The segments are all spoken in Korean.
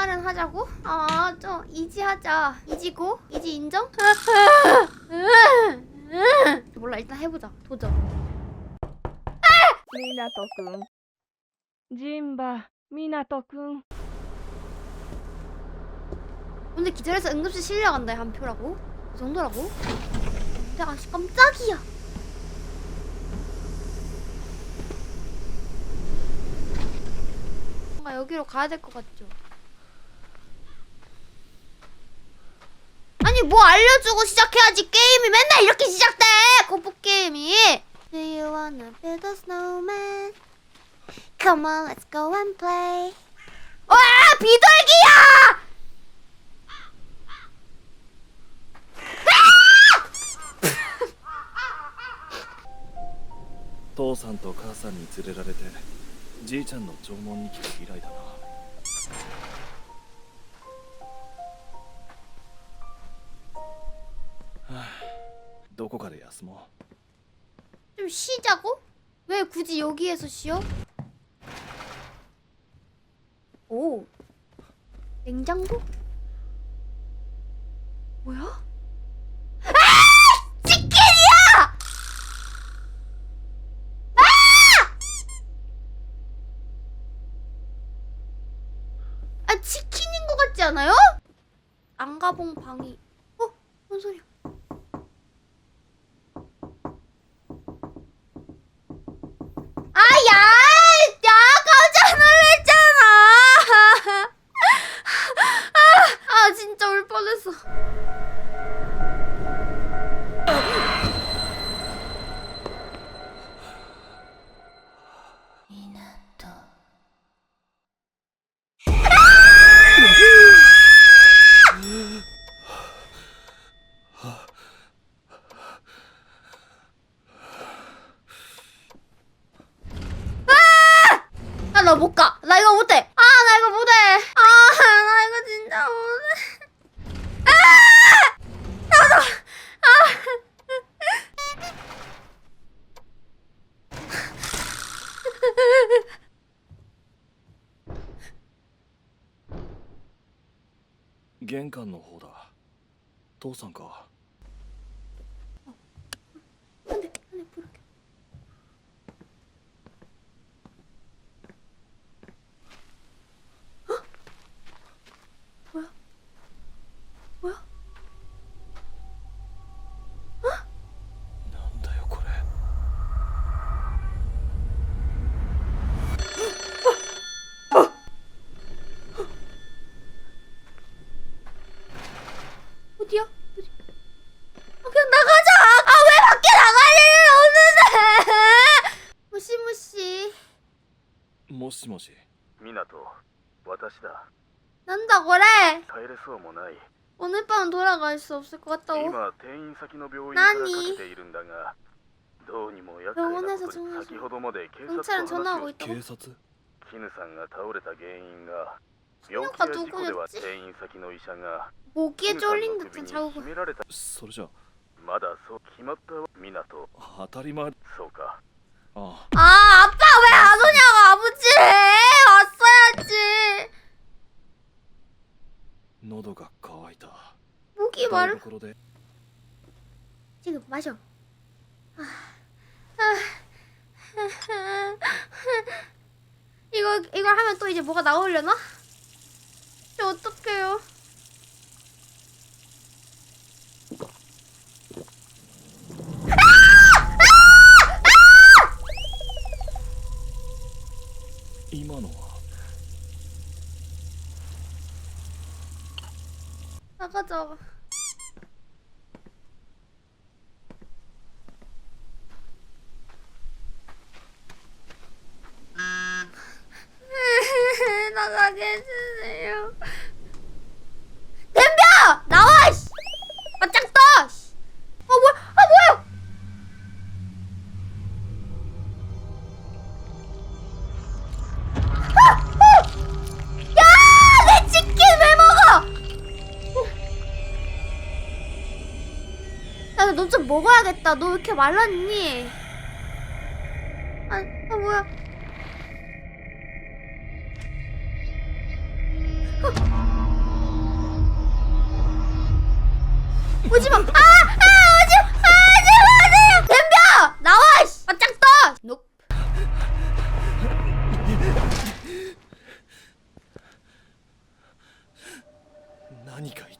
생활은 하자고? 아, 좀 이지하자. 이지고? 이지 인정? 몰라, 일단 해보자. 도전. 미나토군 진바 미나토군 근데 기절해서 응급실 실려간다, 한 표라고? 그 정도라고? 근데 아씨 깜짝이야. 뭔가 여기로 가야 될 것 같죠? 아니 뭐 알려주고 시작해야지 게임이 맨날 이렇게 시작돼 공포 게임이. Do you wanna build a snowman? Come on, let's go and play. 와 비둘기야! 父さんと母さんに連れられてじいちゃんの縄文に来た以来だな こかで休も 좀 쉬자고? 왜 굳이 여기에서 쉬어? 오 냉장고? 뭐야? 아! 치킨이야! 아! 아 치킨인 것 같지 않아요? 안가봉 방이 어? 뭔 소리야? 아야! 玄関の方だ。父さんか。 어디야? 어디? 아, 그냥 나가자. 아, 왜 밖에 나갈 일은 없는데? 무시무시. もしもし湊私だ 난다 그래. 帰れそうもない 오늘 밤은 돌아갈 수 없을 것 같다고. 今転院先の病院から何かけているんだがどうにも厄介なことに先ほどまで警察 경찰은 と 전화하고 話を 있다고. 警察絹さんが倒れた原因が 病気 소녀가 や事故では 누구였지? 転院先の医者が 모기에 絹さん 쫄린 の 듯한 首に 자국을. 絞められたそれじゃまだそう決まったわ湊当たり前そうかあ 아, 아빠 왜 안 오냐고 아버지. 왔어야지. 喉が渇いた 모기 台 말 所で 지금 마셔. 아, 아, 이거 이걸 하면 또 이제 뭐가 나오려나? 어떡해요? 나가자. 너 좀 먹어야겠다. 너 왜 이렇게 말랐니? 아, 아 뭐야? 어. 오지 마. 아, 아, 오지, 아, 오지 마, 오지 마. 덤벼, 나와. 씨. 아, 짝떠. 높. 난이가 있.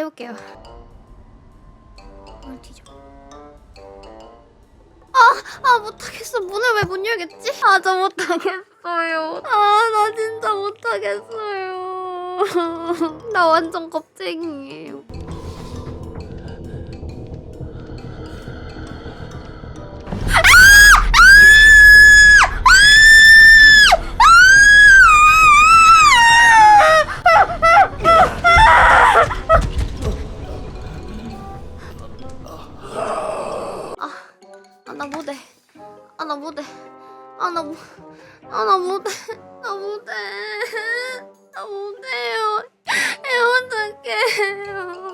해볼게요. 문을 뒤져. 아, 아, 못하겠어. 문을 왜 못 열겠지? 아, 저 못하겠어요. 아, 나 진짜 못하겠어요. 나 완전 겁쟁이에요. 나 못해. 아, 나 못해. 아, 나 못. 아, 나 못해. 나 못해. 나 못해요. 에, 어떡해요.